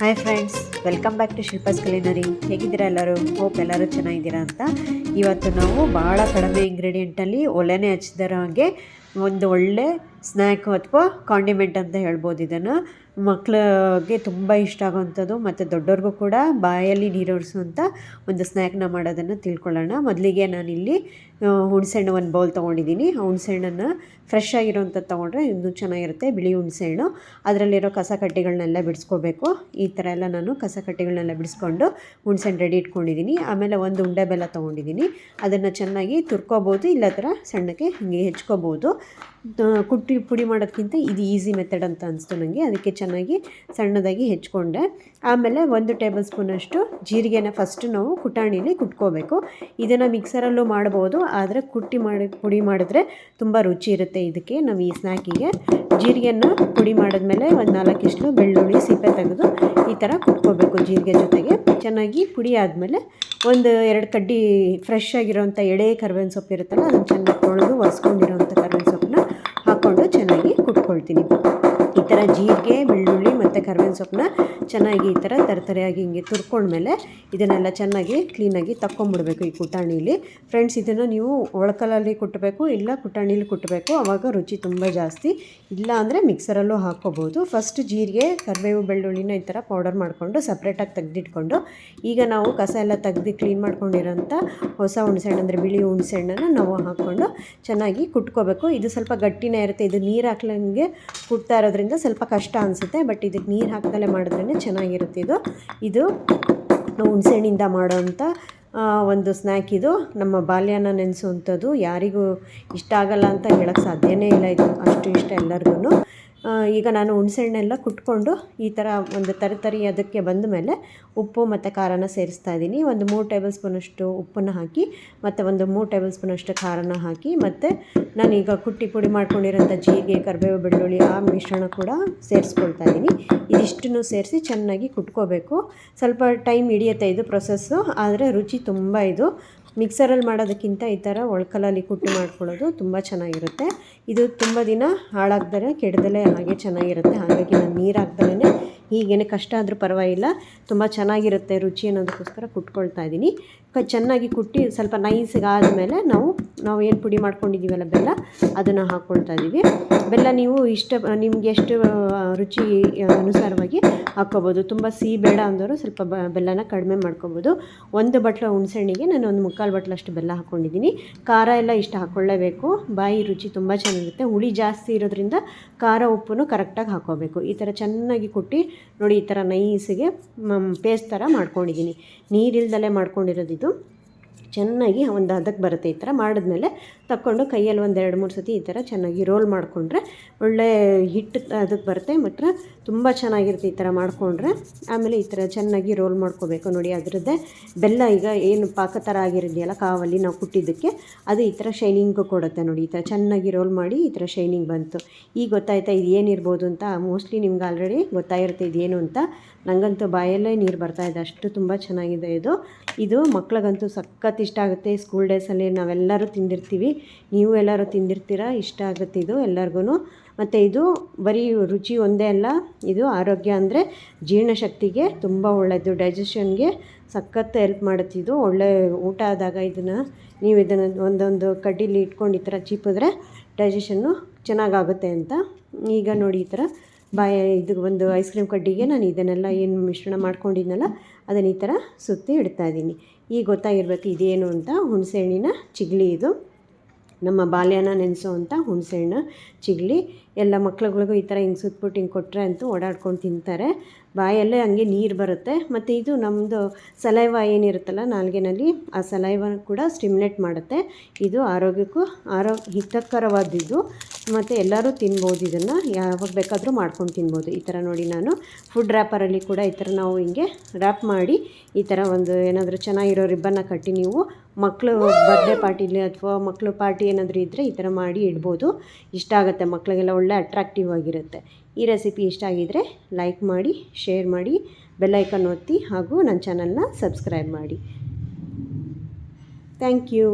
Hi friends welcome back to Shilpa's culinary ಹೇಗಿದ್ದೀರಾ ಎಲ್ಲರೂ? Hope ಎಲ್ಲರೂ ಚೆನ್ನಾಗಿದ್ದೀರಾ ಅಂತ. ಇವತ್ತು ನಾವು ಭಾಳ ಕಡಿಮೆ ಇಂಗ್ರೀಡಿಯೆಂಟಲ್ಲಿ ಒಲೆನೇ ಹಚ್ಚಿದರೋ ಹಾಗೆ ಒಂದು ಒಳ್ಳೆ ಸ್ನ್ಯಾಕ್ ಅಥವಾ ಕಾಂಡಿಮೆಂಟ್ ಅಂತ ಹೇಳ್ಬೋದು ಇದನ್ನು. ಮಕ್ಕಳಿಗೆ ತುಂಬ ಇಷ್ಟ ಆಗೋವಂಥದ್ದು ಮತ್ತು ದೊಡ್ಡವ್ರಿಗೂ ಕೂಡ ಬಾಯಲ್ಲಿ ನೀರೋರಿಸುವಂಥ ಒಂದು ಸ್ನ್ಯಾಕ್ನ ಮಾಡೋದನ್ನು ತಿಳ್ಕೊಳ್ಳೋಣ. ಮೊದಲಿಗೆ ನಾನಿಲ್ಲಿ ಹುಣಸೆಹಣ್ಣು ಒಂದು ಬೌಲ್ ತೊಗೊಂಡಿದ್ದೀನಿ. ಹುಣಸೆಹಣ್ಣನ್ನು ಫ್ರೆಶ್ ಆಗಿರೋವಂಥದ್ದು ತೊಗೊಂಡ್ರೆ ಇನ್ನೂ ಚೆನ್ನಾಗಿರುತ್ತೆ. ಬಿಳಿ ಹುಣಸೆಹಣ್ಣು. ಅದರಲ್ಲಿರೋ ಕಸ ಕಡ್ಡಿಗಳನ್ನೆಲ್ಲ ಬಿಡಿಸ್ಕೋಬೇಕು. ಈ ಥರ ಎಲ್ಲ ನಾನು ಕಸ ಕಡ್ಡಿಗಳನ್ನೆಲ್ಲ ಬಿಡಿಸ್ಕೊಂಡು ಹುಣಸೆಹಣ್ಣು ರೆಡಿ ಇಟ್ಕೊಂಡಿದ್ದೀನಿ. ಆಮೇಲೆ ಒಂದು ಉಂಡೆ ಬೆಲ್ಲ ತೊಗೊಂಡಿದ್ದೀನಿ. ಅದನ್ನು ಚೆನ್ನಾಗಿ ತುರ್ಕೋಬೋದು ಇಲ್ಲ ಥರ ಸಣ್ಣಕ್ಕೆ ಹಿಂಗೆ ಹೆಚ್ಕೋಬೋದು. ಕುಟ್ಟಿ ಪುಡಿ ಮಾಡೋದಕ್ಕಿಂತ ಇದು ಈಸಿ ಮೆಥಡ್ ಅಂತ ಅನಿಸ್ತು ನನಗೆ ಅದಕ್ಕೆ ಚೆನ್ನಾಗಿ ಸಣ್ಣದಾಗಿ ಹೆಚ್ಕೊಂಡೆ. ಆಮೇಲೆ ಒಂದು ಟೇಬಲ್ ಸ್ಪೂನಷ್ಟು ಜೀರಿಗೆನ ಫಸ್ಟ್ ನಾವು ಕುಟಾಣಿಲಿ ಕುಟ್ಕೋಬೇಕು. ಇದನ್ನು ಮಿಕ್ಸರಲ್ಲೂ ಮಾಡ್ಬೋದು, ಆದರೆ ಕುಟ್ಟಿ ಮಾಡಿ, ಪುಡಿ ಮಾಡಿದ್ರೆ ತುಂಬ ರುಚಿ ಇರುತ್ತೆ ಇದಕ್ಕೆ. ನಾವು ಈ ಸ್ನ್ಯಾಕಿಗೆ ಜೀರಿಗೆನ ಪುಡಿ ಮಾಡಿದ್ಮೇಲೆ ಒಂದು ನಾಲ್ಕು ಇಷ್ಟು ಬೆಳ್ಳುಳ್ಳಿ ಸಿಪ್ಪೆ ತೆಗೆದು ಈ ಥರ ಕುಟ್ಕೋಬೇಕು ಜೀರಿಗೆ ಜೊತೆಗೆ. ಚೆನ್ನಾಗಿ ಪುಡಿ ಆದಮೇಲೆ ಒಂದು ಎರಡು ಕಡ್ಡಿ ಫ್ರೆಶ್ ಆಗಿರೋವಂಥ ಎಳೆ ಕರ್ಬೇವಿನ ಸೊಪ್ಪು ಇರುತ್ತಲ್ಲ, ಅದನ್ನು ಚೆನ್ನಾಗಿ ತೊಳೆದು ಒಸ್ಕೊಂಡಿರೋವಂಥ ಕರ್ಬೇವಿನ ಸೊಪ್ಪನ್ನ ಹಾಕ್ಕೊಂಡು ಚೆನ್ನಾಗಿ ಕುಟ್ಕೊಳ್ತೀನಿ. ಈ ಥರ ಜೀರಿಗೆ ಬೆಳ್ಳುಳ್ಳಿ ಮತ್ತು ಕರ್ಬೇವಿನ ಸೊಪ್ಪನ್ನ ಚೆನ್ನಾಗಿ ಈ ಥರ ತರತರೆಯಾಗಿ ಹಿಂಗೆ ತುರ್ಕೊಂಡ್ಮೇಲೆ ಇದನ್ನೆಲ್ಲ ಚೆನ್ನಾಗಿ ಕ್ಲೀನಾಗಿ ತಕ್ಕೊಂಬಿಡ್ಬೇಕು ಈ ಕುಟಾಣಿಲಿ ಫ್ರೆಂಡ್ಸ್ ಇದನ್ನು ನೀವು ಒಳಕಲಲ್ಲಿ ಕುಟ್ಟಬೇಕು ಇಲ್ಲ ಕುಟಾಣಿಲಿ ಕುಟ್ಟಬೇಕು ಆವಾಗ ರುಚಿ ತುಂಬ ಜಾಸ್ತಿ. ಇಲ್ಲ ಅಂದರೆ ಮಿಕ್ಸರಲ್ಲೂ ಹಾಕ್ಕೋಬೋದು. ಫಸ್ಟ್ ಜೀರಿಗೆ, ಕರಿಬೇವು ಬೆಳ್ಳುಳ್ಳಿನ ಈ ಥರ ಪೌಡರ್ ಮಾಡಿಕೊಂಡು ಸಪ್ರೇಟಾಗಿ ತೆಗೆದಿಟ್ಕೊಂಡು, ಈಗ ನಾವು ಕಸ ಎಲ್ಲ ತೆಗ್ದು ಕ್ಲೀನ್ ಮಾಡ್ಕೊಂಡಿರೋಂಥ ಹೊಸ ಹುಣಸೆಹಣ್ಣು ಅಂದರೆ ಬಿಳಿ ಹುಣಸೆಹಣ್ಣನ್ನು ನಾವು ಹಾಕ್ಕೊಂಡು ಚೆನ್ನಾಗಿ ಕುಟ್ಕೋಬೇಕು. ಇದು ಸ್ವಲ್ಪ ಗಟ್ಟಿನೇ ಇರುತ್ತೆ. ಇದು ನೀರು ಹಾಕ್ಲಂಗೆ ಕುಟ್ತಾ ಇರೋದ್ರಿಂದ ಸ್ವಲ್ಪ ಕಷ್ಟ ಅನಿಸುತ್ತೆ ಬಟ್ ಇದಕ್ಕೆ ನೀರು ಹಾಕ್ದಲೇ ಮಾಡಿದ್ರೇ ಚೆನ್ನಾಗಿರುತ್ತೆ ಇದು. ಇದು ಹುಣಸೆಹಣ್ಣಿಂದ ಮಾಡೋವಂಥ ಒಂದು ಸ್ನ್ಯಾಕ್ ಇದು. ನಮ್ಮ ಬಾಲ್ಯನ ನೆನೆಸುವಂಥದ್ದು ಯಾರಿಗೂ ಇಷ್ಟ ಆಗಲ್ಲ ಅಂತ ಹೇಳೋಕ್ಕೆ ಸಾಧ್ಯನೇ ಇಲ್ಲ ಇದು. ಅಷ್ಟು ಇಷ್ಟ ಎಲ್ಲರಿಗೂ ಈಗ ನಾನು ಹುಣಸೆಹಣ್ಣೆಲ್ಲ ಕುಟ್ಕೊಂಡು ಈ ಥರ ಒಂದು ತರಿ ಅದಕ್ಕೆ ಬಂದ ಮೇಲೆ ಉಪ್ಪು ಮತ್ತು ಖಾರನ ಸೇರಿಸ್ತಾ ಇದ್ದೀನಿ. ಒಂದು ಮೂರು ಟೇಬಲ್ ಸ್ಪೂನಷ್ಟು ಉಪ್ಪನ್ನು ಹಾಕಿ ಮತ್ತು ಒಂದು ಮೂರು ಟೇಬಲ್ ಸ್ಪೂನಷ್ಟು ಖಾರನ ಹಾಕಿ ಮತ್ತು ನಾನೀಗ ಕುಟ್ಟಿ ಪುಡಿ ಮಾಡ್ಕೊಂಡಿರೋಂಥ ಜೀರಿಗೆ, ಕರಿಬೇವು, ಬೆಳ್ಳುಳ್ಳಿ ಆ ಮಿಶ್ರಣ ಕೂಡ ಸೇರಿಸ್ಕೊಳ್ತಾ ಇದ್ದೀನಿ. ಇದಿಷ್ಟನ್ನು ಸೇರಿಸಿ ಚೆನ್ನಾಗಿ ಕುಟ್ಕೋಬೇಕು. ಸ್ವಲ್ಪ ಟೈಮ್ ಹಿಡಿಯುತ್ತೆ ಇದು ಪ್ರೊಸೆಸ್ಸು, ಆದರೆ ರುಚಿ ತುಂಬ ಇದು. ಮಿಕ್ಸರಲ್ಲಿ ಮಾಡೋದಕ್ಕಿಂತ ಈ ಥರ ಒಳ್ಕಲಲ್ಲಿ ಕುಟ್ಟಿ ಮಾಡ್ಕೊಳ್ಳೋದು ತುಂಬ ಚೆನ್ನಾಗಿರುತ್ತೆ. ಇದು ತುಂಬ ದಿನ ಹಾಳಾಗ್ದರೆ ಕೆಡದಲೇ ಹಾಗೆ ಚೆನ್ನಾಗಿರುತ್ತೆ. ಹಾಗಾಗಿ ನಾನು ನೀರು ಹಾಕ್ದಲೇ ಹೀಗೇನೆ ಕಷ್ಟ ಆದರೂ ಪರವಾಗಿಲ್ಲ. ತುಂಬ ಚೆನ್ನಾಗಿರುತ್ತೆ ರುಚಿ ಅನ್ನೋದಕ್ಕೋಸ್ಕರ ಕುಟ್ಕೊಳ್ತಾ ಇದ್ದೀನಿ. ಕ ಚೆನ್ನಾಗಿ ಕುಟ್ಟಿ ಸ್ವಲ್ಪ ನೈಸ್ಗೆ ಆದಮೇಲೆ ನಾವು ನಾವು ಏನು ಪುಡಿ ಮಾಡ್ಕೊಂಡಿದ್ದೀವಲ್ಲ ಬೆಲ್ಲ, ಅದನ್ನು ಹಾಕ್ಕೊಳ್ತಾ ಇದ್ದೀವಿ. ಬೆಲ್ಲ ನೀವು ಇಷ್ಟ, ನಿಮ್ಗೆ ಎಷ್ಟು ರುಚಿ ಅನುಸಾರವಾಗಿ ಹಾಕ್ಕೋಬೋದು. ತುಂಬ ಸಿಹಿ ಬೇಡ ಅಂದವರು ಸ್ವಲ್ಪ ಬೆಲ್ಲನ ಕಡಿಮೆ ಮಾಡ್ಕೊಬೋದು. ಒಂದು ಬಟ್ಲು ಹುಣಸೆಹಣ್ಣಿಗೆ ನಾನು ಒಂದು ಮುಕ್ಕಾಲು ಬಟ್ಲಷ್ಟು ಬೆಲ್ಲ ಹಾಕ್ಕೊಂಡಿದ್ದೀನಿ. ಖಾರ ಎಲ್ಲ ಇಷ್ಟು ಹಾಕ್ಕೊಳ್ಳೇಬೇಕು. ಬಾಯಿ ರುಚಿ ತುಂಬ ಚೆನ್ನಾಗಿರುತ್ತೆ. ಹುಳಿ ಜಾಸ್ತಿ ಇರೋದ್ರಿಂದ ಖಾರ ಉಪ್ಪನ್ನು ಕರೆಕ್ಟಾಗಿ ಹಾಕ್ಕೋಬೇಕು. ಈ ಥರ ಚೆನ್ನಾಗಿ ಕುಟ್ಟಿ ನೋಡಿ ಈ ಥರ ನೈಸಿಗೆ ಪೇಸ್ಟ್ ಥರ ಮಾಡ್ಕೊಂಡಿದ್ದೀನಿ. ನೀರಿಲ್ದಲೇ ಮಾಡ್ಕೊಂಡಿರೋದು ಇದು ಚೆನ್ನಾಗಿ ಒಂದು ಅದಕ್ಕೆ ಬರುತ್ತೆ ಈ ಥರ ಮಾಡಿದ್ಮೇಲೆ ತಕ್ಕೊಂಡು ಕೈಯಲ್ಲಿ ಒಂದು ಎರಡು ಮೂರು ಸತಿ ಈ ಥರ ಚೆನ್ನಾಗಿ ರೋಲ್ ಮಾಡಿಕೊಂಡ್ರೆ ಒಳ್ಳೆ ಹಿಟ್ಟು ಅದಕ್ಕೆ ಬರುತ್ತೆ ಮಾತ್ರ ತುಂಬ ಚೆನ್ನಾಗಿರುತ್ತೆ ಈ ಥರ ಮಾಡಿಕೊಂಡ್ರೆ. ಆಮೇಲೆ ಈ ಥರ ಚೆನ್ನಾಗಿ ರೋಲ್ ಮಾಡ್ಕೋಬೇಕು ನೋಡಿ, ಅದರದ್ದೇ ಬೆಲ್ಲ ಈಗ ಏನು ಪಾಕ ಥರ ಆಗಿರೋದೆಯಲ್ಲ, ಕಾವಲ್ಲಿ ನಾವು ಕುಟ್ಟಿದ್ದಕ್ಕೆ, ಅದು ಈ ಥರ ಶೈನಿಂಗು ಕೊಡುತ್ತೆ ನೋಡಿ, ಈ ಥರ ಚೆನ್ನಾಗಿ ರೋಲ್ ಮಾಡಿ ಈ ಥರ ಶೈನಿಂಗ್ ಬಂತು. ಈಗ ಗೊತ್ತಾಯ್ತಾ ಇದು ಏನಿರ್ಬೋದು ಅಂತ? ಮೋಸ್ಟ್ಲಿ ನಿಮ್ಗೆ ಆಲ್ರೆಡಿ ಗೊತ್ತಾಗಿರುತ್ತೆ ಇದೇನು ಅಂತ. ನನಗಂತೂ ಬಾಯಲ್ಲೇ ನೀರು ಬರ್ತಾ ಇದೆ, ಅಷ್ಟು ತುಂಬ ಚೆನ್ನಾಗಿದೆ ಇದು. ಇದು ಮಕ್ಳಿಗಂತೂ ಸಖತ್ ಇಷ್ಟ ಆಗುತ್ತೆ. ಸ್ಕೂಲ್ ಡೇಸಲ್ಲಿ ನಾವೆಲ್ಲರೂ ತಿಂದಿರ್ತೀವಿ. ನೀವು ಎಲ್ಲರೂ ತಿಂದಿರ್ತೀರ? ಇಷ್ಟ ಆಗುತ್ತೆ ಇದು ಎಲ್ಲರಿಗೂ ಮತ್ತು ಇದು ಬರೀ ರುಚಿ ಒಂದೇ ಅಲ್ಲ. ಇದು ಆರೋಗ್ಯ ಅಂದರೆ ಜೀರ್ಣಶಕ್ತಿಗೆ ತುಂಬ ಒಳ್ಳೆಯದು ಡೈಜೆಷನ್ಗೆ ಸಖತ್ ಹೆಲ್ಪ್ ಮಾಡುತ್ತಿದ್ದು ಒಳ್ಳೆ ಊಟ ಆದಾಗ ಇದನ್ನು ನೀವು ಇದನ್ನು ಒಂದೊಂದು ಕಡ್ಡಿಲಿ ಇಟ್ಕೊಂಡು ಈ ಥರ ಚೀಪಿದ್ರೆ ಡೈಜೆಷನ್ನು ಚೆನ್ನಾಗಾಗುತ್ತೆ ಅಂತ. ಈಗ ನೋಡಿ ಈ ಥರ ಬಾಯ ಇದು ಒಂದು ಐಸ್ ಕ್ರೀಮ್ ಕಡ್ಡಿಗೆ ನಾನು ಇದನ್ನೆಲ್ಲ ಏನು ಮಿಶ್ರಣ ಮಾಡ್ಕೊಂಡಿದ್ನಲ್ಲ, ಅದನ್ನು ಈ ಥರ ಸುತ್ತಿ ಇಡ್ತಾ ಇದ್ದೀನಿ. ಈಗ ಗೊತ್ತಾಗಿರ್ಬೇಕು ಇದೇನು ಅಂತ ಹುಣಸೆಹಣ್ಣಿನ ಚಿಗ್ಲಿ ಇದು. ನಮ್ಮ ಬಾಲ್ಯನ ನೆನೆಸೋವಂಥ ಹುಣಸೆಹಣ್ಣು ಚಿಗ್ಲಿ. ಎಲ್ಲ ಮಕ್ಳುಗಳಿಗೂ ಈ ಥರ ಹಿಂಗೆ ಸುತ್ಬಿಟ್ಟು ಹಿಂಗೆ ಕೊಟ್ಟರೆ ಅಂತೂ ಓಡಾಡ್ಕೊಂಡು ತಿಂತಾರೆ. ಬಾಯಲ್ಲೇ ಹಂಗೆ ನೀರು ಬರುತ್ತೆ. ಮತ್ತು ಇದು ನಮ್ಮದು ಸಲೈವ ಏನಿರುತ್ತಲ್ಲ, ನಾಲ್ಗೆನಲ್ಲಿ ಆ ಸಲೈವ ಕೂಡ ಸ್ಟಿಮ್ಯುಲೇಟ್ ಮಾಡುತ್ತೆ. ಇದು ಆರೋಗ್ಯಕ್ಕೂ ಆರೋ ಹಿತಕರವಾದಿದ್ದು. ಮತ್ತು ಎಲ್ಲರೂ ತಿನ್ಬೋದು ಇದನ್ನು. ಯಾವಾಗ ಬೇಕಾದರೂ ಮಾಡ್ಕೊಂಡು ತಿನ್ಬೋದು. ಈ ಥರ ನೋಡಿ ನಾನು ಫುಡ್ ರ್ಯಾಪರಲ್ಲಿ ಕೂಡ ಈ ಥರ ನಾವು ಹಿಂಗೆ ರ್ಯಾಪ್ ಮಾಡಿ ಈ ಥರ ಒಂದು ಏನಾದರೂ ಚೆನ್ನಾಗಿರೋ ರಿಬ್ಬನ್ನ ಕಟ್ಟಿ ನೀವು ಮಕ್ಕಳು ಬರ್ಡೇ ಪಾರ್ಟಿಲಿ ಅಥವಾ ಮಕ್ಕಳು ಪಾರ್ಟಿ ಏನಾದರೂ ಇದ್ದರೆ ಈ ಥರ ಮಾಡಿ ಇಡ್ಬೋದು. ಇಷ್ಟ ಆಗುತ್ತೆ. ಮಕ್ಕಳಿಗೆಲ್ಲ ಒಳ್ಳೆ ಅಟ್ರಾಕ್ಟಿವ್ ಆಗಿರುತ್ತೆ. ಈ ರೆಸಿಪಿ ಇಷ್ಟ ಆಗಿದ್ದರೆ ಲೈಕ್ ಮಾಡಿ ಶೇರ್ ಮಾಡಿ ಬೆಲ್ಲೈಕನ್ ಒತ್ತಿ ಹಾಗೂ ನನ್ನ ಚಾನಲ್ನ ಸಬ್ಸ್ಕ್ರೈಬ್ ಮಾಡಿ. Thank you